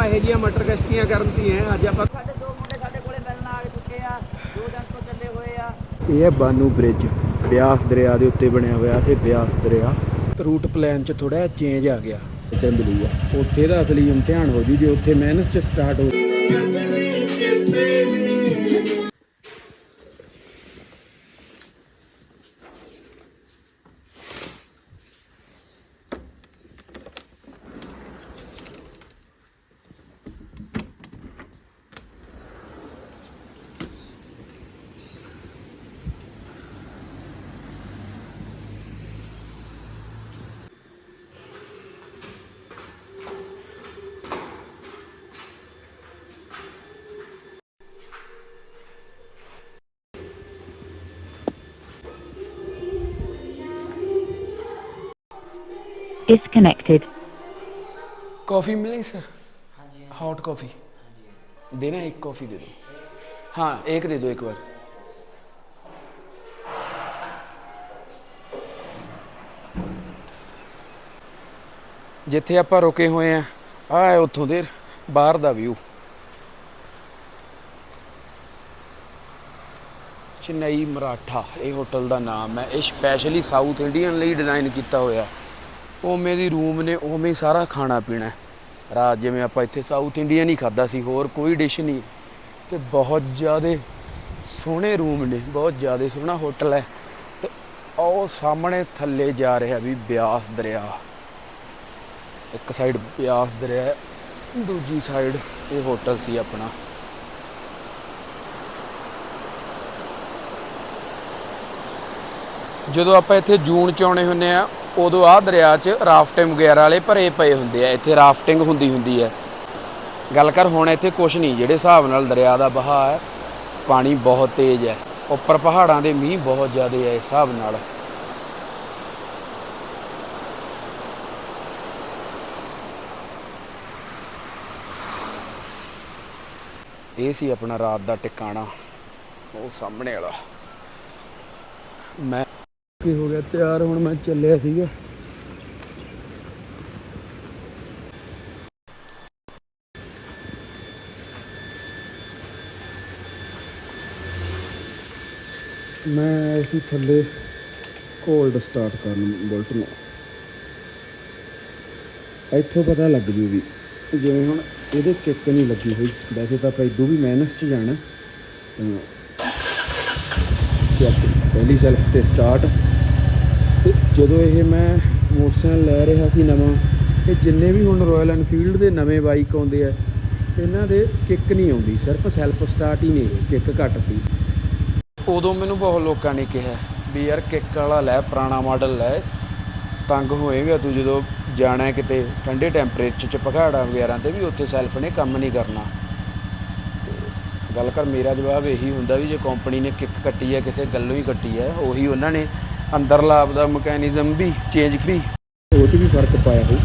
ਆਪਾਂ ਇਹੋ ਜਿਹੀਆਂ ਮਟਰ ਕਸ਼ਤੀਆਂ ਕਰਨ ਦੀ ਹੈ ਅੱਜ ਆਪਾਂ ਸਾਡੇ ਦੋ ਮੁੰਡੇ ਸਾਡੇ ਕੋਲੇ ਮਿਲਣ ਆ ਚੁੱਕੇ ਆ ਦੋ ਦਿਨ ਤੋਂ ਚੱਲੇ ਹੋਏ ਆ। ਇਹ ਹੈ ਬਾਨੂ ਬ੍ਰਿਜ ਬਿਆਸ ਦਰਿਆ ਦੇ ਉੱਤੇ ਬਣਿਆ ਹੋਇਆ ਸੀ ਬਿਆਸ ਦਰਿਆ। ਰੂਟ ਪਲਾਨ 'ਚ ਥੋੜਾ ਚੇਂਜ ਆ ਗਿਆ। ਚੰਦਲੂ ਆ। ਉੱਥੇ ਦਾ ਅਸਲੀ ਇਮਤਿਹਾਨ ਹੋ ਜੂ ਜੇ ਉੱਥੇ ਮਿਹਨਤ 'ਚ ਸਟਾਰਟ ਹੋ disconnected. कॉफ़ी मिलेगी सर हॉट कॉफ़ी देना एक कॉफ़ी दे दो हाँ एक दे दो एक बार ਜਿੱਥੇ ਆਪਾਂ ਰੁਕੇ ਹੋਏ ਆ ਆਹ ਹੈ ਉੱਥੋਂ ਦੇ ਬਾਹਰ ਦਾ ਵਿਊ ਚੇਨਈ ਮਰਾਠਾ ਇਹ ਹੋਟਲ ਦਾ ਨਾਮ ਹੈ ਇਹ ਸਪੈਸ਼ਲੀ ਸਾਊਥ ਇੰਡੀਅਨ ਲਈ ਡਿਜ਼ਾਈਨ ਕੀਤਾ ਹੋਇਆ ਉਵੇਂ ਦੀ ਰੂਮ ਨੇ ਉਵੇਂ ਹੀ ਸਾਰਾ ਖਾਣਾ ਪੀਣਾ ਰਾਤ ਜਿਵੇਂ ਆਪਾਂ ਇੱਥੇ ਸਾਊਥ ਇੰਡੀਅਨ ਹੀ ਖਾਦਾ ਸੀ ਹੋਰ ਕੋਈ ਡਿਸ਼ ਨਹੀਂ। ਤੇ ਬਹੁਤ ਜ਼ਿਆਦੇ ਸੋਹਣੇ ਰੂਮ ਨੇ ਬਹੁਤ ਜ਼ਿਆਦੇ ਸੋਹਣਾ ਹੋਟਲ ਹੈ। ਤੇ ਉਹ ਸਾਹਮਣੇ ਥੱਲੇ ਜਾ ਰਿਹਾ ਵੀ ਬਿਆਸ ਦਰਿਆ। ਇੱਕ ਸਾਈਡ ਬਿਆਸ ਦਰਿਆ ਹੈ, ਦੂਜੀ ਸਾਈਡ ਇਹ ਹੋਟਲ ਸੀ ਆਪਣਾ। ਜਦੋਂ ਆਪਾਂ ਇੱਥੇ ਜੂਨ ਚ ਆਉਣੇ ਹੁੰਨੇ ਆ ਉਦੋਂ ਆਹ ਦਰਿਆ 'ਚ ਰਾਫਟਿੰਗ ਵਗੈਰਾ ਵਾਲੇ ਭਰੇ ਪਏ ਹੁੰਦੇ ਆ, ਇੱਥੇ ਰਾਫਟਿੰਗ ਹੁੰਦੀ ਹੁੰਦੀ ਹੈ ਗੱਲ ਕਰ ਹੁਣ ਇੱਥੇ ਕੁਝ ਨਹੀਂ, ਜਿਹੜੇ ਹਿਸਾਬ ਨਾਲ ਦਰਿਆ ਦਾ ਬਹਾਅ ਹੈ, ਪਾਣੀ ਬਹੁਤ ਤੇਜ਼ ਹੈ। ਉੱਪਰ ਪਹਾੜਾਂ ਦੇ ਮੀਂਹ ਬਹੁਤ ਜ਼ਿਆਦਾ ਹੈ ਇਸ ਹਿਸਾਬ ਨਾਲ। ਇਹ ਸੀ ਆਪਣਾ ਰਾਤ ਦਾ ਟਿਕਾਣਾ, ਉਹ ਸਾਹਮਣੇ ਵਾਲਾ। ਮੈਂ ਕੀ ਹੋ ਗਿਆ? ਤਿਆਰ ਹੁਣ ਮੈਂ ਚੱਲਿਆ ਸੀਗਾ। ਮੈਂ ਇਸੇ ਥੱਲੇ ਕੋਲਡ ਸਟਾਰਟ ਕਰਨ ਬੁਲਟ ਨੂੰ। ਇੱਥੋਂ ਪਤਾ ਲੱਗ ਜੂ ਵੀ ਜਿਵੇਂ ਹੁਣ ਇਹਦੇ ਕਿੱਕ ਨਹੀਂ ਲੱਗੀ ਹੋਈ। ਵੈਸੇ ਤਾਂ ਆਪਾਂ ਇਦੋਂ ਵੀ ਮਾਈਨਸ 'ਚ ਜਾਣਾ। ਚੈੱਕ ਪਹਿਲੀ ਸੈਲਫ ਤੇ ਸਟਾਰਟ ਜਦੋਂ ਇਹ ਮੈਂ ਮੋਟਰਸਾਈਕਲ ਲੈ ਰਿਹਾ ਸੀ ਨਵਾਂ, ਇਹ ਜਿੰਨੇ ਵੀ ਹੁਣ ਰਾਇਲ ਐਨਫੀਲਡ ਦੇ ਨਵੇਂ ਬਾਈਕ ਆਉਂਦੇ ਆ, ਇਹਨਾਂ ਦੇ ਕਿੱਕ ਨਹੀਂ ਆਉਂਦੀ, ਸਿਰਫ ਸੈਲਫ ਸਟਾਰਟ ਹੀ ਨੇ, ਕਿੱਕ ਘੱਟ ਸੀ ਉਦੋਂ ਮੈਨੂੰ ਬਹੁਤ ਲੋਕਾਂ ਨੇ ਕਿਹਾ ਵੀ ਯਾਰ ਕਿੱਕ ਵਾਲਾ ਲੈ, ਪੁਰਾਣਾ ਮਾਡਲ ਲੈ, ਤੰਗ ਹੋਏਗਾ ਤੂੰ ਜਦੋਂ ਜਾਣਾ ਕਿਤੇ ਠੰਡੇ ਟੈਂਪਰੇਚਰ ਚ ਪਹਾੜਾਂ ਵਗੈਰਾ ਤੇ ਵੀ ਉੱਥੇ ਸੈਲਫ ਨੇ ਕੰਮ ਨਹੀਂ ਕਰਨਾ। ਤੇ ਗੱਲ ਕਰ, ਮੇਰਾ ਜਵਾਬ ਇਹੀ ਹੁੰਦਾ ਵੀ ਜੇ ਕੰਪਨੀ ਨੇ ਕਿੱਕ ਕੱਟੀ ਹੈ, ਕਿਸੇ ਗੱਲੋਂ ਹੀ ਕੱਟੀ ਹੈ, ਉਹੀ ਉਹਨਾਂ ਨੇ ਅੰਦਰਲਾ ਆਪਦਾ ਮਕੈਨਿਜ਼ਮ ਵੀ ਚੇਂਜ ਕਰੀ। ਉਹ 'ਚ ਵੀ ਫ਼ਰਕ ਪਾਇਆ ਹੋਊ।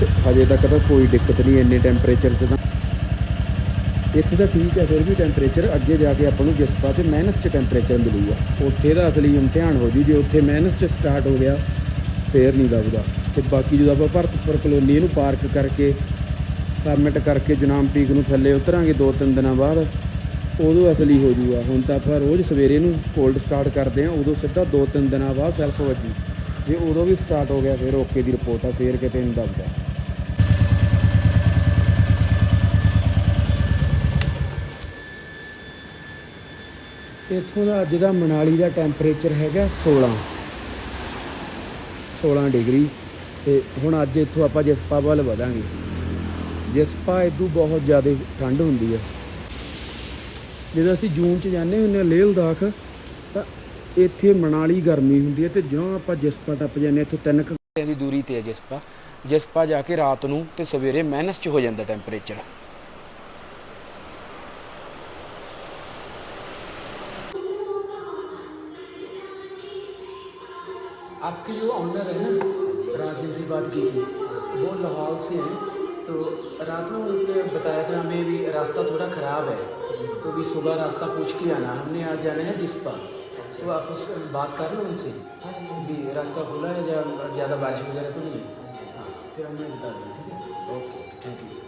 ਤੇ ਹਜੇ ਤੱਕ ਤਾਂ ਕੋਈ ਦਿੱਕਤ ਨਹੀਂ ਇੰਨੇ ਟੈਂਪਰੇਚਰ 'ਚ ਤਾਂ। ਇੱਥੇ ਤਾਂ ਠੀਕ ਹੈ, ਫਿਰ ਵੀ ਟੈਂਪਰੇਚਰ ਅੱਗੇ ਜਾ ਕੇ ਆਪਾਂ ਨੂੰ ਜਿਸ ਪਾਸੇ ਮਾਈਨਸ 'ਚ ਟੈਂਪਰੇਚਰ ਮਿਲੂਗਾ। ਉੱਥੇ ਦਾ ਅਸਲੀ ਇਮਤਿਹਾਨ ਹੋ ਜੂ, ਜੇ ਉੱਥੇ ਮਾਈਨਸ 'ਚ ਸਟਾਰਟ ਹੋ ਗਿਆ, ਫੇਰ ਨਹੀਂ ਲੱਭਦਾ ਤੇ ਬਾਕੀ ਜਦੋਂ ਆਪਾਂ ਭਰਤਪੁਰ ਕਲੋਨੀ ਇਹਨੂੰ ਪਾਰਕ ਕਰਕੇ ਸਬਮਿਟ ਕਰਕੇ ਜਨਾਮ ਪੀਕ ਨੂੰ ਥੱਲੇ ਉਤਰਾਂਗੇ ਦੋ ਤਿੰਨ ਦਿਨਾਂ ਬਾਅਦ ਉਦੋਂ ਅਸਲੀ ਹੋ ਜੂਗਾ। ਹੁਣ ਤਾਂ ਆਪਾਂ ਰੋਜ਼ ਸਵੇਰੇ ਨੂੰ ਕੋਲਡ ਸਟਾਰਟ ਕਰਦੇ ਆ ਉਦੋਂ ਸਿੱਧਾ ਦੋ ਤਿੰਨ ਦਿਨਾਂ ਬਾਅਦ ਸੈਲਫ ਵੱਜੀ। ਜੇ ਉਦੋਂ ਵੀ ਸਟਾਰਟ ਹੋ ਗਿਆ, ਫਿਰ ਓਕੇ ਦੀ ਰਿਪੋਰਟ ਆ, ਫੇਰ ਕਿਤੇ ਨਹੀਂ ਦੱਬਦਾ। ਇੱਥੋਂ ਦਾ ਅੱਜ ਦਾ ਮਨਾਲੀ ਦਾ ਟੈਂਪਰੇਚਰ ਹੈਗਾ 16 16 ਡਿਗਰੀ। ਤੇ ਹੁਣ ਅੱਜ ਇੱਥੋਂ ਆਪਾਂ ਜਿਸਪਾ ਵੱਲ ਵਧਾਂਗੇ। ਜਿਸਪਾ ਇਦੋਂ ਬਹੁਤ ਜ਼ਿਆਦਾ ਠੰਡ ਹੁੰਦੀ ਹੈ ਜਦੋਂ ਅਸੀਂ ਜੂਨ ਚ ਜਾਂਦੇ ਹੁੰਦੇ ਹਾਂ ਲੇਹ ਲਦਾਖ ਤਾਂ ਇੱਥੇ ਮਨਾਲੀ ਗਰਮੀ ਹੁੰਦੀ ਹੈ ਤੇ ਜਦੋਂ ਆਪਾਂ ਜਿਸਪਾ ਟੱਪ ਜਾਂਦੇ ਹਾਂ, ਇੱਥੋਂ 3 ਘੰਟਿਆਂ ਦੀ ਦੂਰੀ ਤੇ ਹੈ ਜਿਸਪਾ ਜਿਸਪਾ ਜਾ ਕੇ ਰਾਤ ਨੂੰ ਤੇ ਸਵੇਰੇ ਮਾਈਨਸ ਚ ਹੋ ਜਾਂਦਾ ਟੈਂਪਰੇਚਰ आपके जो ऑनर है ना राजीव से बात की थी वो लाहौर से हैं तो रात में उन्होंने बताया था हमें भी रास्ता थोड़ा ख़राब है तो भी सुबह रास्ता पूछ के आना। हमने आज जाना है जिस पर। तो आप उस बात कर लो उनसे। भी रास्ता खुला है या ज़्यादा बारिश वगैरह तो नहीं है? हाँ फिर हमने बता दें okay thank you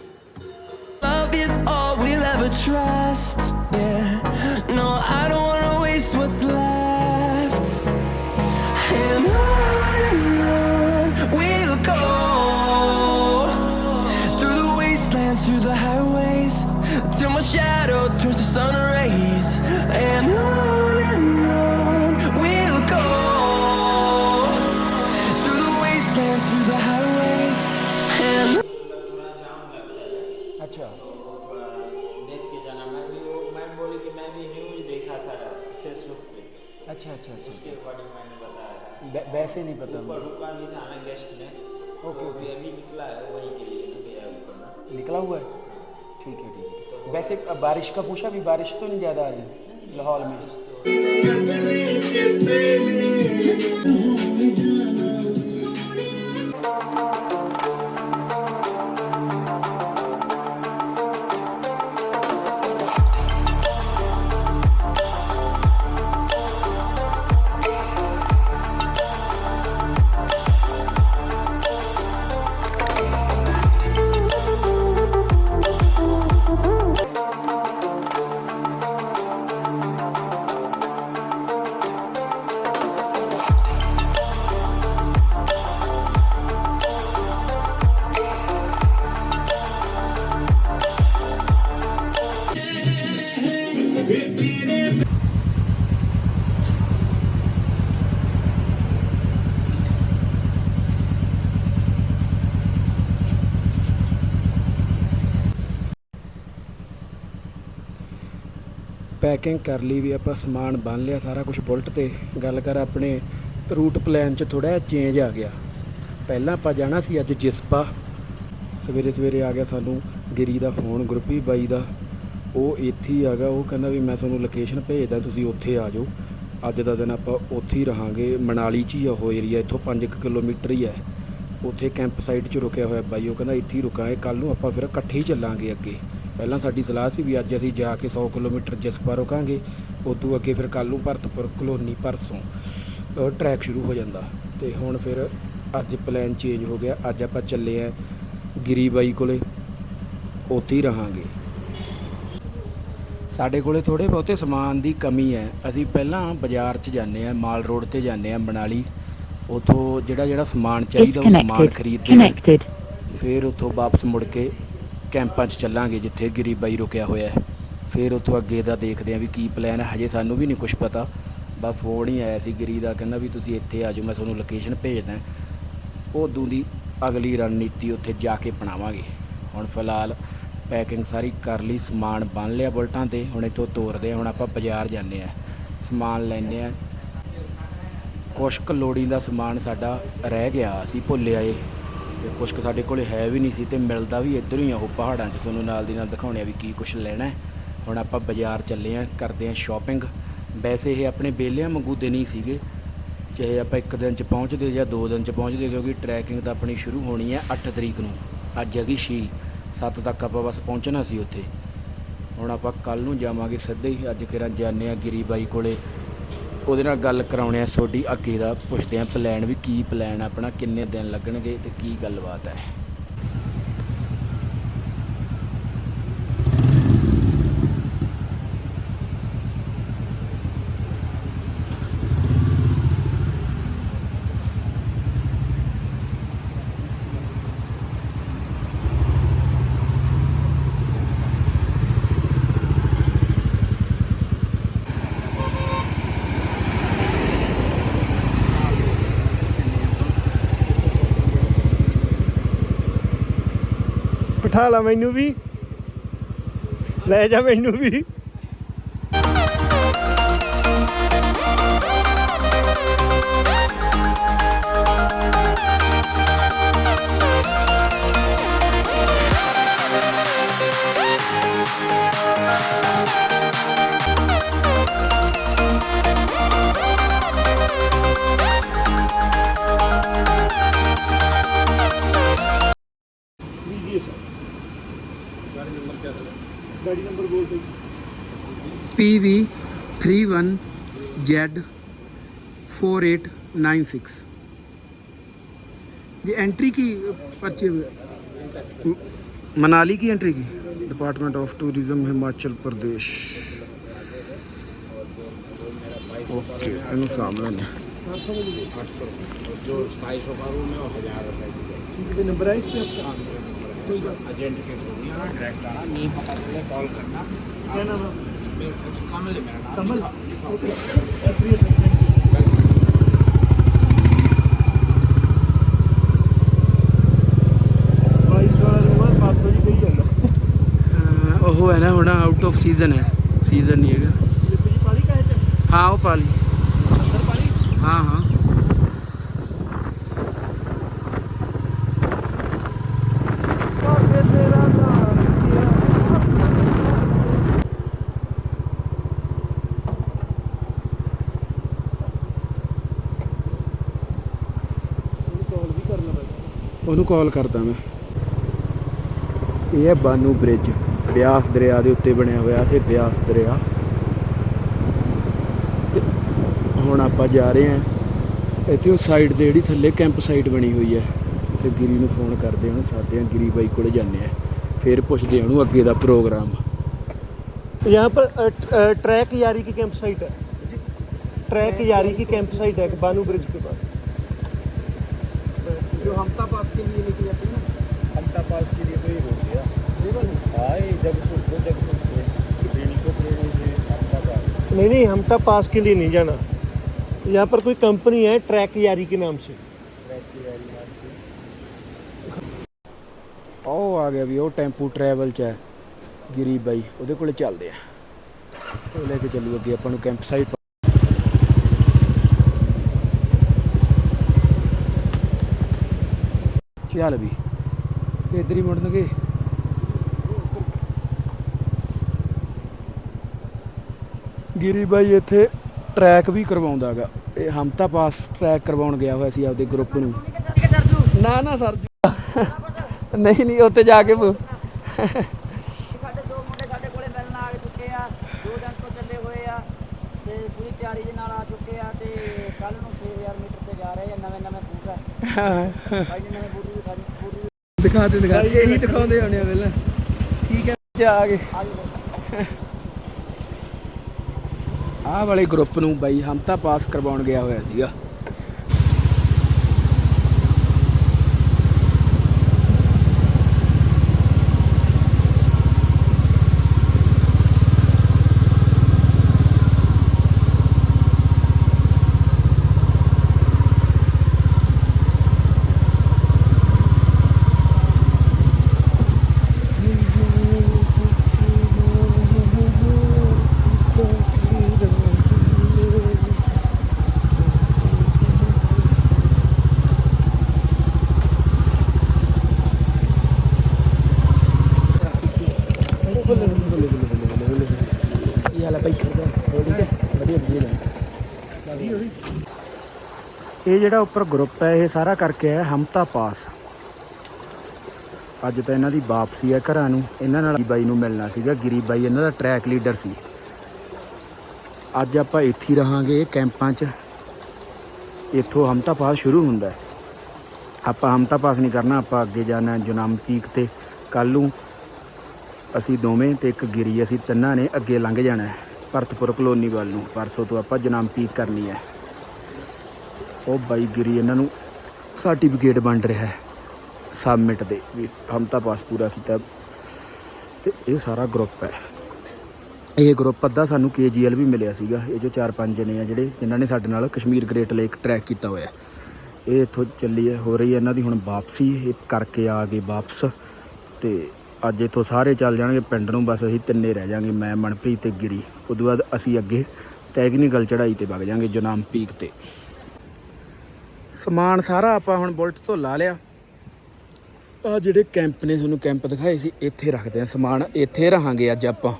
Oh we'll ever trust. Yeah, no, I don't wanna waste what's left. बारिश का पूछा भी बारिश तो नहीं ज़्यादा आ रही लाहौल में ਪੈਕਿੰਗ ਕਰ ਲਈ ਵੀ ਆਪਾਂ ਸਮਾਨ, ਬੰਨ ਲਿਆ ਸਾਰਾ ਕੁਝ ਬੁਲਟ ਤੇ। ਗੱਲ ਕਰ ਆਪਣੇ ਰੂਟ ਪਲਾਨ 'ਚ ਥੋੜਾ ਜਿਹਾ ਚੇਂਜ ਆ ਗਿਆ। ਪਹਿਲਾਂ ਆਪਾਂ ਜਾਣਾ ਸੀ ਅੱਜ ਜਿਸਪਾ। ਸਵੇਰੇ ਸਵੇਰੇ ਆ ਗਿਆ ਸਾਨੂੰ ਗਿਰੀ ਦਾ ਫੋਨ ਗੁਰਪੀ ਬਾਈ ਦਾ। ਉਹ ਇੱਥੇ ਹੀ ਹੈਗਾ, ਉਹ ਕਹਿੰਦਾ ਵੀ ਮੈਂ ਤੁਹਾਨੂੰ ਲੋਕੇਸ਼ਨ ਭੇਜਦਾ, ਤੁਸੀਂ ਉੱਥੇ ਆ ਜਾਓ। ਅੱਜ ਦਾ ਦਿਨ ਆਪਾਂ ਉੱਥੇ ਹੀ ਰਹਾਂਗੇ, ਮਨਾਲੀ 'ਚ ਹੀ ਆ ਉਹ ਏਰੀਆ ਇੱਥੋਂ 5 ਕਿਲੋਮੀਟਰ ਹੀ ਹੈ। ਉੱਥੇ ਕੈਂਪ ਸਾਈਟ 'ਚ ਰੁਕਿਆ ਹੋਇਆ ਬਾਈ, ਉਹ ਕਹਿੰਦਾ ਇੱਥੇ ਹੀ ਰੁਕਾਂਗੇ ਕੱਲ ਨੂੰ ਆਪਾਂ ਫਿਰ ਇਕੱਠੇ ਹੀ ਚੱਲਾਂਗੇ ਅੱਗੇ। ਪਹਿਲਾਂ ਸਾਡੀ ਸਲਾਹ ਸੀ ਵੀ ਅੱਜ ਅਸੀਂ ਜਾ ਕੇ 100 ਕਿਲੋਮੀਟਰ ਜਸਪਾ ਰੁਕਾਂਗੇ, ਉਦੋਂ ਅੱਗੇ ਫਿਰ ਕੱਲ ਨੂੰ ਭਰਤਪੁਰ, ਕਲੋਨੀ ਪਰਸੋਂ ਟਰੈਕ ਸ਼ੁਰੂ ਹੋ ਜਾਂਦਾ। ਤੇ ਹੁਣ ਫਿਰ ਅੱਜ ਪਲਾਨ ਚੇਂਜ ਹੋ ਗਿਆ, ਅੱਜ ਆਪਾਂ ਚੱਲੇ ਆ ਗਿਰੀ ਬਾਈ ਕੋਲੇ, ਉੱਥੇ ਹੀ ਰਹਾਂਗੇ। ਸਾਡੇ ਕੋਲੇ ਥੋੜੇ ਬਹੁਤੇ ਸਮਾਨ ਦੀ ਕਮੀ ਹੈ। ਅਸੀਂ ਪਹਿਲਾਂ ਬਾਜ਼ਾਰ 'ਚ ਜਾਂਦੇ ਆ ਮਾਲ ਰੋਡ ਤੇ ਜਾਂਦੇ ਆ ਮਨਾਲੀ। ਉਥੋਂ ਜਿਹੜਾ ਜਿਹੜਾ ਸਮਾਨ ਚਾਹੀਦਾ ਉਹ ਸਮਾਨ. ਖਰੀਦਦੇ ਆ. ਫਿਰ ਉਥੋਂ ਵਾਪਸ ਮੁੜ ਕੇ ਕੈਂਪਾਂ 'ਚ ਚੱਲਾਂਗੇ ਜਿੱਥੇ ਗਿਰੀ ਬਾਈ ਰੁਕਿਆ ਹੋਇਆ ਹੈ। ਫਿਰ ਉਥੋਂ ਅੱਗੇ ਦਾ ਦੇਖਦੇ ਆ ਵੀ ਕੀ ਪਲਾਨ ਹੈ। ਹਜੇ ਸਾਨੂੰ ਵੀ ਨਹੀਂ ਕੁਝ ਪਤਾ। ਬਸ ਫੋਨ ਹੀ ਆਇਆ ਸੀ ਗਿਰੀ ਦਾ ਕਹਿੰਦਾ ਵੀ ਤੁਸੀਂ ਇੱਥੇ ਆ ਜਾਓ ਮੈਂ ਤੁਹਾਨੂੰ ਲੋਕੇਸ਼ਨ ਭੇਜਦਾ ਉਦੋਂ ਦੀ ਅਗਲੀ ਰਣਨੀਤੀ ਉੱਥੇ ਜਾ ਕੇ ਬਣਾਵਾਂਗੇ। ਹੁਣ ਫਿਲਹਾਲ ਪੈਕਿੰਗ ਸਾਰੀ ਕਰ ਲਈ, ਸਮਾਨ ਬੰਨ ਲਿਆ ਬੁਲਟਾਂ ਤੇ, ਹੁਣ ਇੱਥੋਂ ਤੋਰਦੇ ਆ ਹੁਣ ਆਪਾਂ ਬਾਜ਼ਾਰ ਜਾਂਦੇ ਆ ਸਮਾਨ ਲੈਂਦੇ ਆ ਕੁਛ ਕੁ ਲੋੜੀਂਦਾ ਸਮਾਨ ਸਾਡਾ ਰਹਿ ਗਿਆ, ਅਸੀਂ ਭੁੱਲ ਆਏ। ਤੇ ਕੁਛ ਕੁ ਸਾਡੇ ਕੋਲੇ ਹੈ ਵੀ ਨਹੀਂ ਸੀ ਤੇ ਮਿਲਦਾ ਵੀ ਇੱਧਰ ਹੀ ਆ, ਉਹ ਪਹਾੜਾਂ 'ਚ। ਤੁਹਾਨੂੰ ਨਾਲ ਦੀ ਨਾਲ ਦਿਖਾਉਣੇ ਆ ਵੀ ਕੀ ਕੁਛ ਲੈਣਾ ਹੁਣ ਆਪਾਂ ਬਾਜ਼ਾਰ ਚੱਲੇ ਆ ਕਰਦੇ ਆ ਸ਼ਾਪਿੰਗ ਵੈਸੇ ਇਹ ਆਪਣੇ ਬੇਲਿਆਂ ਵਾਂਗੂ ਦਿਨ ਹੀ ਸੀਗੇ। ਚਾਹੇ ਆਪਾਂ ਇੱਕ ਦਿਨ 'ਚ ਪਹੁੰਚਦੇ ਜਾਂ ਦੋ ਦਿਨ 'ਚ ਪਹੁੰਚਦੇ, ਕਿਉਂਕਿ ਟਰੈਕਿੰਗ ਤਾਂ ਆਪਣੀ ਸ਼ੁਰੂ ਹੋਣੀ ਹੈ 8 ਤਰੀਕ ਨੂੰ। ਅੱਜ ਹੈਗੀ 6 7 ਤੱਕ ਆਪਾਂ ਬਸ ਪਹੁੰਚਣਾ ਸੀ ਉੱਥੇ। ਹੁਣ ਆਪਾਂ ਕੱਲ ਨੂੰ ਜਾਵਾਂਗੇ ਸਿੱਧੇ ਹੀ ਅੱਜ ਕਿਰਾਂ ਜਾਣੇ ਆ ਗਿਰੀ ਬਾਈ ਕੋਲੇ। ਉਹਦੇ ਨਾਲ ਗੱਲ ਕਰਾਉਣੇ ਆ, ਤੁਹਾਡੀ ਅੱਗੇ ਦਾ ਪੁੱਛਦੇ ਆ ਪਲਾਨ ਵੀ ਕੀ ਪਲਾਨ ਆ, ਆਪਣਾ ਕਿੰਨੇ ਦਿਨ ਲੱਗਣਗੇ ਤੇ ਕੀ ਗੱਲਬਾਤ ਹੈ। ਬਿਠਾ ਲਾ ਮੈਨੂੰ ਵੀ। ਲੈ ਜਾ ਮੈਨੂੰ ਵੀ। 31Z 4896 ये एंट्री की पर्ची म- मनाली की एंट्री की department of tourism Himachal Pradesh okay ਇਹਨੂੰ ਸਾਹਮਣੇ ਨੇ जो ढाई सौ का रूम है वो हजार रुपए की है। ये नंबर है इस पे आपका एजेंट के थ्रू नहीं आना डायरेक्ट आना नहीं पता चले कॉल करना क्या नाम है ਮੇਰਾ ਕਮਲ ਹੈ ਮੇਰਾ ਨਾਮ ਕਮਲ ਐਪਰੀਅਲ ਉਹ ਹੈ। ਨਾ ਹੁਣ ਆਊਟ ਆਫ ਸੀਜ਼ਨ ਹੈ ਸੀਜ਼ਨ ਨਹੀਂ ਹੈਗਾ ਹਾਂ ਉਹ ਪਾਲੀ? ਹਾਂ ਹਾਂ। ਉਹਨੂੰ ਕਾਲ ਕਰਦਾ ਮੈਂ ਇਹ ਹੈ ਬਾਨੂ ਬ੍ਰਿਜ ਬਿਆਸ ਦਰਿਆ ਦੇ ਉੱਤੇ ਬਣਿਆ ਹੋਇਆ ਸੀ ਬਿਆਸ ਦਰਿਆ ਤੇ ਹੁਣ ਆਪਾਂ ਜਾ ਰਹੇ ਹਾਂ ਇੱਥੇ ਉਹ ਸਾਈਡ ਤੇ ਜਿਹੜੀ ਥੱਲੇ ਕੈਂਪ ਸਾਈਟ ਬਣੀ ਹੋਈ ਹੈ ਉੱਥੇ ਗਿਰੀ ਨੂੰ ਫੋਨ ਕਰਦੇ ਹਾਂ ਉਹਨੂੰ ਸਾਦੇ ਹਾਂ ਗਿਰੀ ਬਾਈ ਕੋਲੇ ਜਾਂਦੇ ਆ ਫਿਰ ਪੁੱਛਦੇ ਹਾਂ ਉਹਨੂੰ ਅੱਗੇ ਦਾ ਪ੍ਰੋਗਰਾਮ यहाँ पर अ, ट- अ, ट्रैक यारी की कैंप साइट है ट्रैक यारी की कैंप साइट है बानू ब्रिज के पास जो हमता पास के लिए लेके जाते हैं ना हमता पास के लिए तो ये हो गया हाँ ये जगसुर को जगसुर से ट्रेनी को ट्रेनी से हमता पास नहीं नहीं हमटा पास के लिए नहीं जाना यहाँ पर कोई कंपनी है ट्रैक यारी के नाम से ਉਹ ਆ ਗਿਆ ਵੀ ਉਹ ਟੈਂਪੂ ਟਰੈਵਲ ਚ ਹੈ ਗਿਰੀ ਬਾਈ ਉਹਦੇ ਕੋਲੇ ਚੱਲਦੇ ਆ ਉਹ ਲੈ ਕੇ ਚੱਲੂ ਅੱਗੇ ਆਪਾਂ ਨੂੰ ਕੈਂਪ ਸਾਈਟ ਚੱਲ ਵੀ ਇਧਰ ਹੀ ਮੁੜਨਗੇ। ਗਿਰੀ ਬਾਈ ਇੱਥੇ ਟਰੈਕ ਵੀ ਕਰਵਾਉਂਦਾਗਾ ਇਹ ਹਮਤਾ ਪਾਸ ਟਰੈਕ ਕਰਵਾਉਣ ਗਿਆ ਹੋਇਆ ਸੀ ਆਪਦੇ ਗਰੁੱਪ ਨੂੰ। ਨਾ ਨਾ ਸਰ ਨਹੀਂ ਨਹੀਂ ਉੱਤੇ ਜਾ ਕੇ ਸਾਡੇ ਦੋ ਮੁੰਡੇ ਸਾਡੇ ਕੋਲੇ ਮਿਲਣ ਆ ਚੁੱਕੇ ਆ। ਦੋ ਦਿਨ ਤੋਂ ਚੱਲੇ ਹੋਏ ਆ। ਤੇ ਪੂਰੀ ਤਿਆਰੀ ਦੇ ਨਾਲ ਆ ਚੁੱਕੇ ਆ ਤੇ ਕੱਲ ਨੂੰ 6000 ਮੀਟਰ ਤੇ ਜਾ ਰਹੇ ਆ। ਨਵੇਂ ਨਵੇਂ ਬੂਟ ਆ। ਭਾਈ ਨੇ ਨਵੇਂ ਬੂਟ ਵੀ ਖਾ ਬੂਟ ਵੀ ਦਿਖਾ ਦੇ ਦਿਖਾ। ਦੇ ਇਹੀ ਦਿਖਾਉਂਦੇ ਹੋਣੇ ਆ ਪਹਿਲਾਂ। ਠੀਕ ਹੈ। ਆ ਗਏ। ਆਹ ਵਾਲੇ ਗਰੁੱਪ ਨੂੰ ਬਾਈ ਹਮਤਾ ਪਾਸ ਕਰਵਾਉਣ ਗਿਆ ਹੋਇਆ ਸੀਗਾ ਕੀ ਹਾਲ ਹੈ ਬਾਈ ਠੀਕ ਹੈ ਵਧੀਆ ਵਧੀਆ ਇਹ ਜਿਹੜਾ ਉੱਪਰ ਗਰੁੱਪ ਹੈ, ਇਹ ਸਾਰਾ ਕਰਕੇ ਹੈ ਹਮਤਾ ਪਾਸ। ਅੱਜ ਤਾਂ ਇਹਨਾਂ ਦੀ ਵਾਪਸੀ ਹੈ ਘਰਾਂ ਨੂੰ। ਇਹਨਾਂ ਨਾਲ ਬਾਈ ਨੂੰ ਮਿਲਣਾ ਸੀਗਾ। ਗਿਰੀ ਬਾਈ ਇਹਨਾਂ ਦਾ ਟਰੈਕ ਲੀਡਰ ਸੀ। ਅੱਜ ਆਪਾਂ ਇੱਥੇ ਹੀ ਰਹਾਂਗੇ ਕੈਂਪਾਂ 'ਚ। ਇੱਥੋਂ ਹਮਤਾ ਪਾਸ ਸ਼ੁਰੂ ਹੁੰਦਾ ਹੈ। ਆਪਾਂ ਹਮਤਾ ਪਾਸ ਨਹੀਂ ਕਰਨਾ, ਆਪਾਂ ਅੱਗੇ ਜਾਣਾ ਹੈ ਜੁਨਾਮ ਪੀਕ ਤੇ। ਕੱਲ ਨੂੰ ਅਸੀਂ ਦੋਵੇਂ ਤੇ ਇੱਕ ਗਿਰੀ, ਅਸੀਂ ਤਿੰਨਾਂ ਨੇ ਅੱਗੇ ਲੰਘ ਜਾਣਾ ਹੈ। ਭਰਤਪੁਰ ਕਲੋਨੀ ਵੱਲ ਨੂੰ। ਪਰਸੋਂ ਤੋਂ ਆਪਾਂ ਜਨਾਮ ਪੀਕ ਕਰਨੀ ਹੈ। ਉਹ ਬਾਈ ਗਿਰੀ ਇਹਨਾਂ ਨੂੰ ਸਰਟੀਫਿਕੇਟ ਵੰਡ ਰਿਹਾ ਹੈ। ਸਬਮਿਟ ਦੇ ਵੀ ਹਮਤਾ ਪਾਸ ਪੂਰਾ ਕੀਤਾ। ਤੇ ਇਹ ਸਾਰਾ ਗਰੁੱਪ ਹੈ। ਇਹ ਗਰੁੱਪ ਅੱਧਾ ਸਾਨੂੰ ਕੇਜੀਐਲ ਵੀ ਮਿਲਿਆ ਸੀਗਾ। ਇਹ ਜੋ ਚਾਰ ਪੰਜ ਜਣੇ ਆ ਜਿਹੜੇ, ਜਿਨ੍ਹਾਂ ਨੇ ਸਾਡੇ ਨਾਲ ਕਸ਼ਮੀਰ ਗ੍ਰੇਟ ਲੇਕ ਟਰੈਕ ਕੀਤਾ ਹੋਇਆ। ਇਹ ਇੱਥੋਂ ਚੱਲੀ ਹੈ। ਹੋ ਰਹੀ ਹੈ ਇਹਨਾਂ ਦੀ ਹੁਣ ਵਾਪਸੀ। ਇਹ ਕਰਕੇ ਆ ਗਏ ਵਾਪਸ। ਤੇ ਅੱਜ ਇੱਥੋਂ ਸਾਰੇ ਚੱਲ ਜਾਣਗੇ। ਪਿੰਡ ਨੂੰ ਬਸ ਅਸੀਂ ਤਿੰਨੇ ਰਹਿ ਜਾਾਂਗੇ, ਮੈਂ, ਮਨਪ੍ਰੀਤ ਤੇ ਗਿਰੀ। ਉਦੋਂ ਬਾਅਦ ਅਸੀਂ ਅੱਗੇ ਟੈਕਨੀਕਲ ਚੜ੍ਹਾਈ ਤੇ ਵਗ ਜਾਾਂਗੇ, ਜਨਾਮ ਪੀਕ ਤੇ। ਸਮਾਨ ਸਾਰਾ ਆਪਾਂ ਹੁਣ ਬੁਲਟ ਤੋਂ ਲਾ ਲਿਆ। ਆ ਜਿਹੜੇ ਕੈਂਪ ਨੇ, ਤੁਹਾਨੂੰ ਕੈਂਪ ਦਿਖਾਏ ਸੀ, ਇੱਥੇ ਰੱਖਦੇ ਆ ਸਮਾਨ, ਇੱਥੇ ਰਹਾਂਗੇ ਅੱਜ ਆਪਾਂ।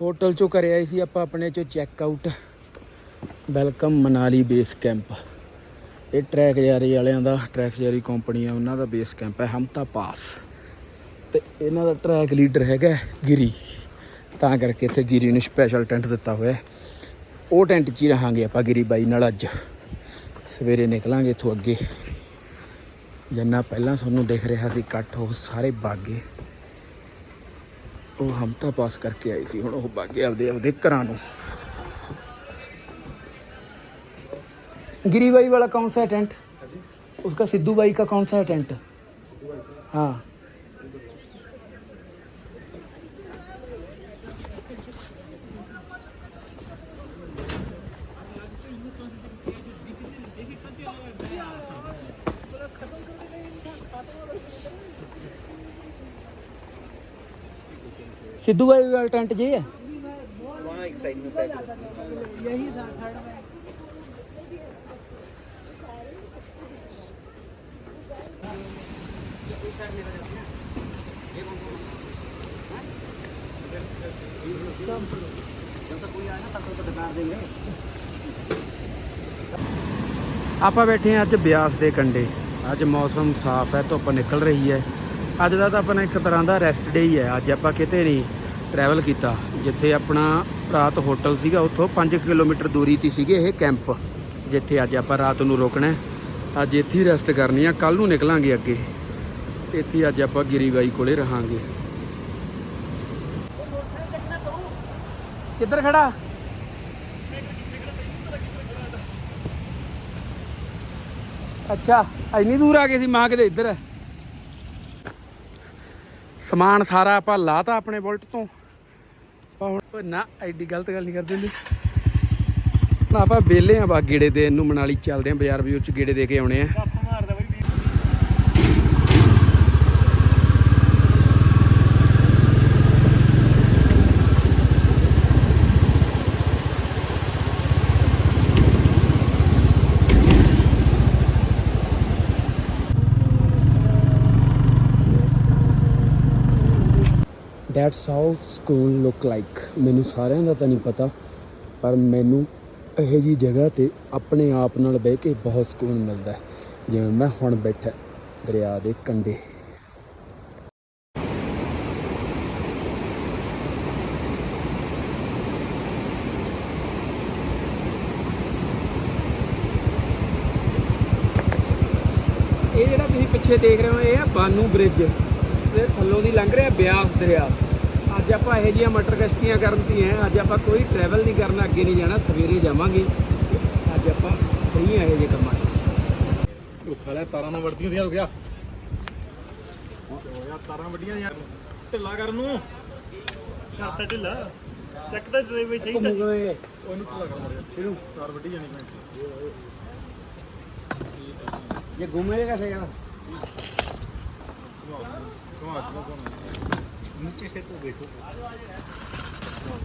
ਹੋਟਲ ਚੋਂ ਕਰਿਆ ਆਏ ਸੀ ਆਪਾਂ, ਆਪਣੇ ਚੋਂ check out welcome Manali base camp ਇਹ ਟਰੈਕ ਜਾਰੀ ਵਾਲਿਆਂ ਦਾ ਟਰੈਕ ਜਾਰੀ ਕੰਪਨੀ ਆ ਉਹਨਾਂ ਦਾ ਬੇਸ ਕੈਂਪ ਹੈ, ਹਮਤਾ ਪਾਸ ਤੇ ਇਹਨਾਂ ਦਾ ਟਰੈਕ ਲੀਡਰ ਹੈਗਾ ਗਿਰੀ। ਤਾਂ ਕਰਕੇ ਇੱਥੇ ਗਿਰੀ ਨੂੰ ਸਪੈਸ਼ਲ ਟੈਂਟ ਦਿੱਤਾ ਹੋਇਆ ਹੈ। ਉਹ ਟੈਂਟ 'ਚ ਹੀ ਰਹਾਂਗੇ ਆਪਾਂ ਗਿਰੀ ਬਾਈ ਨਾਲ ਅੱਜ ਸਵੇਰੇ ਨਿਕਲਾਂਗੇ ਇੱਥੋਂ ਅੱਗੇ ਜਿੰਨਾ ਪਹਿਲਾਂ ਤੁਹਾਨੂੰ ਦਿਖ ਰਿਹਾ ਸੀ ਇਕੱਠ ਉਹ ਸਾਰੇ ਬਾਗੇ ਉਹ ਹਮਤਾ ਪਾਸ ਕਰਕੇ ਆਏ ਸੀ ਹੁਣ ਉਹ ਬਾਗੇ ਆਪਦੇ ਆਪਦੇ ਘਰਾਂ ਨੂੰ गिरी भाई वाला कौन सा है टेंट उसका सिद्धू भाई का कौन सा है टेंट हाँ सिद्धू भाई का टेंट ये है वहाँ एक साइड में पैक ਆਪਾਂ ਬੈਠੇ ਹਾਂ ਅੱਜ ਬਿਆਸ ਦੇ ਕੰਢੇ ਅੱਜ ਮੌਸਮ ਸਾਫ਼ ਹੈ ਧੁੱਪ ਨਿਕਲ ਰਹੀ ਹੈ ਅੱਜ ਦਾ ਤਾਂ ਆਪਣਾ ਇੱਕ ਤਰ੍ਹਾਂ ਦਾ ਰੈਸਟ ਡੇ ਹੀ ਹੈ। ਅੱਜ ਆਪਾਂ ਕਿਤੇ ਨਹੀਂ ਟਰੈਵਲ ਕੀਤਾ। ਜਿੱਥੇ ਆਪਣਾ ਰਾਤ ਹੋਟਲ ਸੀਗਾ, ਉੱਥੋਂ 5 ਕਿਲੋਮੀਟਰ ਦੂਰੀ ਤੇ ਸੀਗੇ ਇਹ ਕੈਂਪ ਜਿੱਥੇ ਅੱਜ ਆਪਾਂ ਰਾਤ ਨੂੰ ਰੋਕਣਾ ਅੱਜ ਇੱਥੇ ਹੀ ਰੈਸਟ ਕਰਨੀ ਆ। ਕੱਲ ਨੂੰ ਨਿਕਲਾਂਗੇ ਅੱਗੇ। ਇੱਥੇ ਅੱਜ ਆਪਾਂ ਗਿਰੀ ਬਾਈ ਕੋਲੇ ਰਹਾਂਗੇ। ਕਿੱਧਰ ਖੜਾ? ਅੱਛਾ, ਇੰਨੀ ਦੂਰ ਆ ਗਏ ਸੀ, ਮਾਂ ਕਿਤੇ ਇੱਧਰ ਹੈ। ਸਮਾਨ ਸਾਰਾ ਆਪਾਂ ਲਾਤਾ ਆਪਣੇ ਬੁਲਟ ਤੋਂ। ਹੁਣ ਨਾ, ਐਡੀ ਗਲਤ ਗੱਲ ਨਹੀਂ ਕਰਦੇ ਹੁੰਦੇ। ਨਾ ਆਪਾਂ ਵਿਹਲੇ ਆ ਬਾ ਗੇੜੇ ਦੇਣ ਨੂੰ ਮਨਾਲੀ ਚੱਲਦੇ ਆ ਬਾਜ਼ਾਰ ਬਜ਼ੂਰ ਚ ਗੇੜੇ ਦੇ ਕੇ ਆਉਣੇ ਆ। That's how school look like ਮੈਨੂੰ ਸਾਰਿਆਂ ਦਾ ਤਾਂ ਨਹੀਂ ਪਤਾ, ਪਰ ਮੈਨੂੰ ਇਹੋ ਜੀ ਜਗ੍ਹਾ ਤੇ ਆਪਣੇ ਆਪ ਨਾਲ ਬਹਿ ਕੇ ਬਹੁਤ ਸਕੂਨ ਮਿਲਦਾ ਹੈ। ਜਿਵੇਂ ਮੈਂ ਹੁਣ ਬੈਠਾ ਦਰਿਆ ਦੇ ਕੰਢੇ। ਇਹ ਜਿਹੜਾ ਤੁਸੀਂ ਪਿੱਛੇ ਦੇਖ ਰਹੇ ਹੋ, ਇਹ ਆ ਬਾਨੂ ਬ੍ਰਿਜ ਤੇ ਥੱਲੋਂ ਦੀ ਲੰਘ ਰਿਹਾ ਬਿਆਸ ਦਰਿਆ। ਅੱਜ ਆਪਾਂ ਇਹ ਜੀਆਂ ਮਟਰ ਕਸ਼ਤੀਆਂ ਕਰਨਤੀ ਹੈ। ਅੱਜ ਆਪਾਂ ਕੋਈ ਟਰੈਵਲ ਨਹੀਂ ਕਰਨਾ ਅੱਗੇ ਨਹੀਂ ਜਾਣਾ ਸਵੇਰੇ ਜਾਵਾਂਗੇ। ਅੱਜ ਆਪਾਂ ਫਰੀ ਆਏ ਜੇ ਕੰਮਾਂ ਉਹ ਖਾਲਾ ਤਾਰਾਂ ਨਾਲ ਵੜਦੀਆਂ ਹੁੰਦੀਆਂ ਰੁਕਿਆ ਯਾਰ ਤਾਰਾਂ ਵੱਡੀਆਂ ਯਾਰ ਢਿੱਲਾ ਕਰਨ ਨੂੰ। ਛਾਤਾ ਢਿੱਲਾ। ਚੱਕ ਤਾਂ ਦੇ ਸਹੀ ਤਾਂ। ਉਹਨੂੰ ਢਿੱਲਾ ਕਰ ਮਾਰਿਆ ਇਹਨੂੰ ਤਾਰ ਵੱਢੀ ਜਾਣੀ ਪੈਂਦੀ ਇਹ ਘੁੰਮੇਗਾ ਸਹੀ ਯਾਰ ਘੁਮਾ ਘੁਮਾ नीचे से तो देखो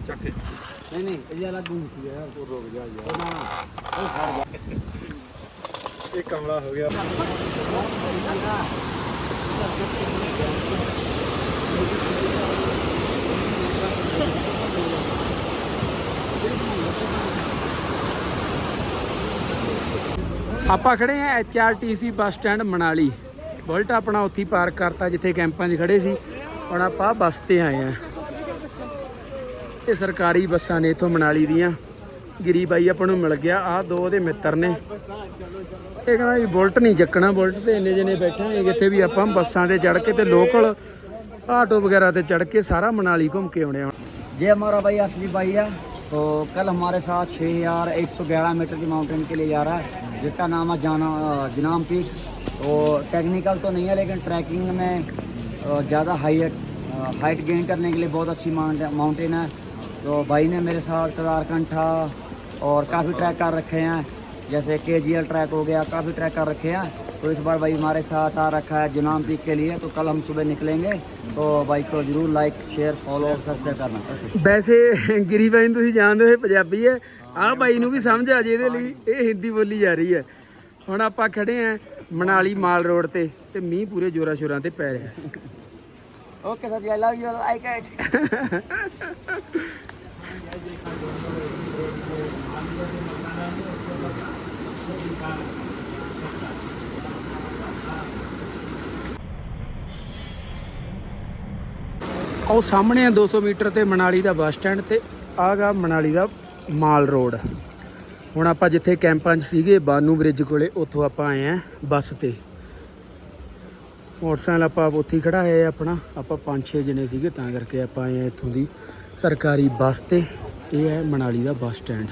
ਚੱਕ ਕੇ नहीं नहीं ये अलग घूमती है यार ਉਹ ਰੁਕ ਜਾ ਯਾਰ तो ना ਇਹ ਕਮਲਾ ਹੋ ਗਿਆ ਆਪਾਂ ਖੜੇ ਆ HRTC bus stand Manali bullet ਆਪਣਾ ਉੱਥੇ ਹੀ ਪਾਰਕ ਕਰਤਾ ਜਿੱਥੇ ਕੈਂਪਾਂ 'ਚ ਖੜੇ ਸੀ ਹੁਣ ਆਪਾਂ ਬੱਸ ਤੇ ਆਏ ਆ ਇਹ ਸਰਕਾਰੀ ਬੱਸਾਂ ਨੇ ਇਥੋਂ ਮਨਾਲੀ ਦੀਆਂ ਗਿਰੀ ਬਾਈ ਆਪਾਂ ਨੂੰ ਮਿਲ ਗਿਆ ਆਹ ਦੋ ਉਹਦੇ ਮਿੱਤਰ ਨੇ ਇਹ ਕਹਿੰਦਾ ਜੀ ਬੁਲਟ ਨਹੀਂ ਚੱਕਣਾ ਬੁਲਟ ਤੇ ਇੰਨੇ ਜਣੇ ਬੈਠੇ ਆ ਕਿੱਥੇ ਵੀ ਆਪਾਂ ਬੱਸਾਂ ਤੇ ਚੜ ਕੇ ਤੇ ਲੋਕਲ ਆਟੋ ਵਗੈਰਾ ਤੇ ਚੜ ਕੇ ਸਾਰਾ ਮਨਾਲੀ ਘੁੰਮ ਕੇ ਆਉਣੇ ਆ ये हमारा भाई असली भाई है तो कल हमारे साथ छः यार एक सौ ग्यारह मीटर की माउंटेन के लिए जा रहा है जिसका नाम है जाना जिनाम पीक तो टेक्निकल तो नहीं है लेकिन ट्रैकिंग में अ, ज़्यादा हाइट हाइट गेन करने के लिए बहुत अच्छी माउंटेन है तो भाई ने मेरे साथ केदारकंठा और काफ़ी ट्रैक कर रखे हैं जैसे के ट्रैक हो गया काफ़ी ट्रैक कर रखे हैं तो इस बार भाई हमारे साथ आ रखा है जुनाम पीक के लिए तो कल हम सुबह निकलेंगे तो भाई को जरूर लाइक शेयर फॉलो सब्सक्राइब करना ਵੈਸੇ ਗਿਰੀ ਬਾਈ ਨੂੰ ਤੁਸੀਂ ਜਾਣਦੇ ਹੋ ਇਹ ਪੰਜਾਬੀ ਹੈ ਆਹ ਬਾਈ ਨੂੰ ਵੀ ਸਮਝ ਆ ਜੇ ਇਹਦੇ ਲਈ ਇਹ ਹਿੰਦੀ ਬੋਲੀ ਜਾ ਰਹੀ ਹੈ ਹੁਣ ਆਪਾਂ ਖੜੇ ਆਂ ਮਨਾਲੀ ਮਾਲ ਰੋਡ ਤੇ ਤੇ ਮੀਂਹ ਪੂਰੇ ਜੋਰਾਂ ਸ਼ੋਰਾਂ ਤੇ ਪੈ ਰਿਹਾ Okay, Sati, I love you. I like it. ਉਹ ਸਾਹਮਣੇ ਆ 200 ਮੀਟਰ ਤੇ ਮਨਾਲੀ ਦਾ ਬੱਸ ਸਟੈਂਡ ਤੇ ਆਗਾ ਮਨਾਲੀ ਦਾ ਮਾਲ ਰੋਡ ਹੁਣ ਆਪਾਂ ਜਿੱਥੇ ਕੈਂਪਾਂ 'ਚ ਸੀਗੇ ਬਾਨੂ ਬ੍ਰਿਜ ਕੋਲੇ ਉੱਥੋਂ ਆਪਾਂ ਆਏ ਆ ਬੱਸ ਤੇ ਮੋਟਰਸਾਈਕਲ ਆਪਾਂ ਉੱਥੇ ਹੀ ਖੜਾ ਹੈ ਆਪਣਾ। ਆਪਾਂ ਪੰਜ ਛੇ ਜਣੇ ਸੀਗੇ, ਤਾਂ ਕਰਕੇ ਆਪਾਂ ਆਏ ਆ ਇੱਥੋਂ ਦੀ ਸਰਕਾਰੀ ਬੱਸ ਤੇ। ਇਹ ਹੈ ਮਨਾਲੀ ਦਾ ਬੱਸ ਸਟੈਂਡ।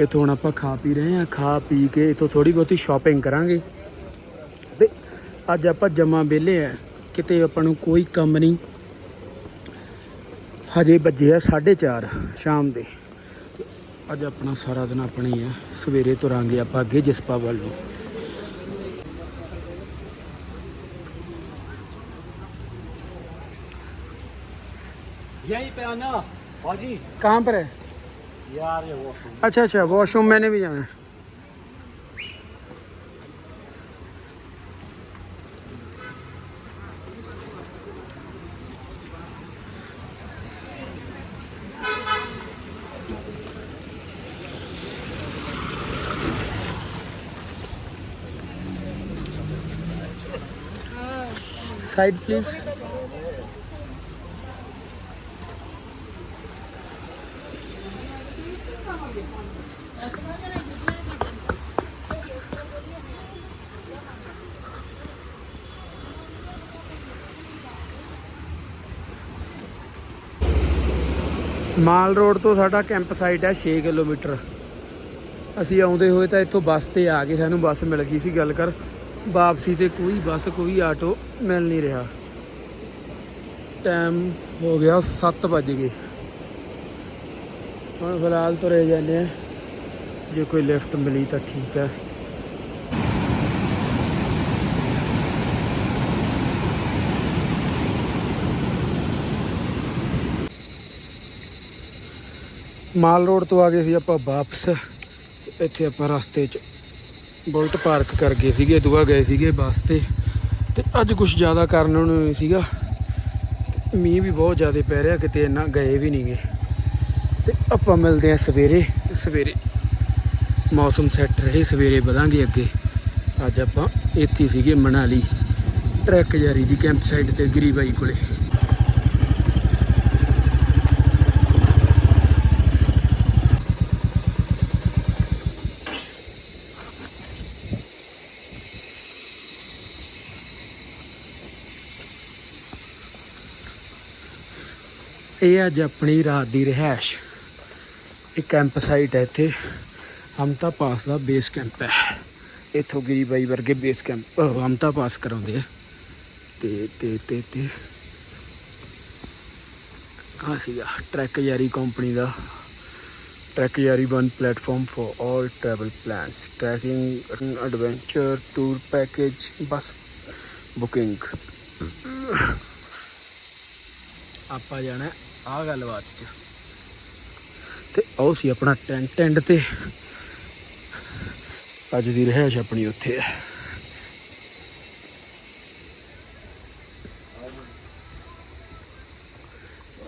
ਇੱਥੋਂ ਹੁਣ ਆਪਾਂ ਖਾ ਪੀ ਰਹੇ ਹਾਂ। ਖਾ ਪੀ ਕੇ ਇੱਥੋਂ ਥੋੜੀ ਬਹੁਤੀ ਸ਼ਾਪਿੰਗ ਕਰਾਂਗੇ। ਤੇ ਅੱਜ ਆਪਾਂ ਜਮਾ ਵਿਹਲੇ ਆ। ਕਿਤੇ ਆਪਾਂ ਨੂੰ ਕੋਈ ਕੰਮ ਨਹੀਂ। ਹਜੇ ਵੱਜੇ ਆ 4:30 ਸ਼ਾਮ ਦੇ। ਅੱਜ ਆਪਣਾ ਸਾਰਾ ਦਿਨ ਆਪਣੇ ਹੀ ਆ। ਸਵੇਰੇ ਤੁਰਾਂਗੇ ਆਪਾਂ ਅੱਗੇ ਜਸਪਾ ਵੱਲ ਨੂੰ। यहीं पे आना। हाजी कहाँ पर है? यार ये वॉशरूम अच्छा अच्छा वॉशरूम मैंने भी जाना है। साइड प्लीज़ ਮਾਲ ਰੋਡ ਤੋਂ ਸਾਡਾ ਕੈਂਪ ਸਾਈਟ ਹੈ 6 ਕਿਲੋਮੀਟਰ। ਅਸੀਂ ਆਉਂਦੇ ਹੋਏ ਤਾਂ ਇੱਥੋਂ ਬੱਸ ਤੇ ਆ ਗਏ ਸਾਨੂੰ ਬੱਸ ਮਿਲ ਗਈ ਸੀ, ਗੱਲ ਕਰ। ਵਾਪਸੀ ਤੇ ਕੋਈ ਬੱਸ, ਕੋਈ ਆਟੋ ਮਿਲ ਨਹੀਂ ਰਿਹਾ। ਟਾਈਮ ਹੋ ਗਿਆ 7 ਵਜ ਗਏ। ਹੁਣ ਫਿਲਹਾਲ ਤੁਰੇ ਜਾਂਦੇ ਆ। ਜੇ ਕੋਈ ਲਿਫਟ ਮਿਲੀ ਤਾਂ ਠੀਕ ਹੈ ਮਾਲ ਰੋਡ ਤੋਂ ਆ ਗਏ ਸੀ ਆਪਾਂ ਵਾਪਸ। ਇੱਥੇ ਆਪਾਂ ਰਸਤੇ 'ਚ ਬੁਲਟ ਪਾਰਕ ਕਰ ਗਏ ਸੀਗੇ, ਦੁਆ ਗਏ ਸੀਗੇ ਬੱਸ ਤੇ। ਤੇ ਅੱਜ ਕੁਝ ਜ਼ਿਆਦਾ ਕਰਨ ਨੂੰ ਸੀਗਾ। ਤੇ ਮੀਂਹ ਵੀ ਬਹੁਤ ਜ਼ਿਆਦਾ ਪੈ ਰਿਹਾ, ਕਿਤੇ ਇੰਨਾ ਗਏ ਵੀ ਨਹੀਂ ਗਏ ਤੇ ਆਪਾਂ ਮਿਲਦੇ ਆ ਸਵੇਰੇ। ਸਵੇਰੇ। ਮੌਸਮ ਸੈੱਟ ਰਹੇ, ਸਵੇਰੇ ਵਧਾਂਗੇ ਅੱਗੇ। ਅੱਜ ਆਪਾਂ ਇੱਥੇ ਸੀਗੇ ਮਨਾਲੀ ਟਰੈਕ ਜਾਰੀ ਦੀ ਕੈਂਪ ਸਾਈਡ ਤੇ ਗਿਰੀ ਬਾਈ ਕੋਲੇ। ਇਹ ਅੱਜ ਆਪਣੀ ਰਾਤ ਦੀ ਰਿਹਾਇਸ਼। ਇਹ ਕੈਂਪ ਸਾਈਟ ਹੈ ਇੱਥੇ। ਹਮਤਾ ਪਾਸ ਦਾ ਬੇਸ ਕੈਂਪ ਹੈ। ਇੱਥੋਂ ਗਿਰੀ ਬਾਈ ਵਰਗੇ ਬੇਸ ਕੈਂਪ ਹਮਤਾ ਪਾਸ ਕਰਾਉਂਦੇ ਆ। ਤੇ ਤੇ ਤੇ ਤੇ। ਆ ਸੀਗਾ ਟਰੈਕ ਯਾਰੀ company the. Trek Yaari one platform for all travel plans trekking adventure tour package bus booking ਆਪਾਂ ਜਾਣਾ ਆ ਗੱਲਬਾਤ ਚ। ਤੇ ਉਹ ਸੀ ਆਪਣਾ ਟੈਂਟ ਟੈਂਟ ਤੇ। ਅੱਜ ਦੀ ਰਹਿਸ਼ ਆਪਣੀ ਉੱਥੇ ਹੈ।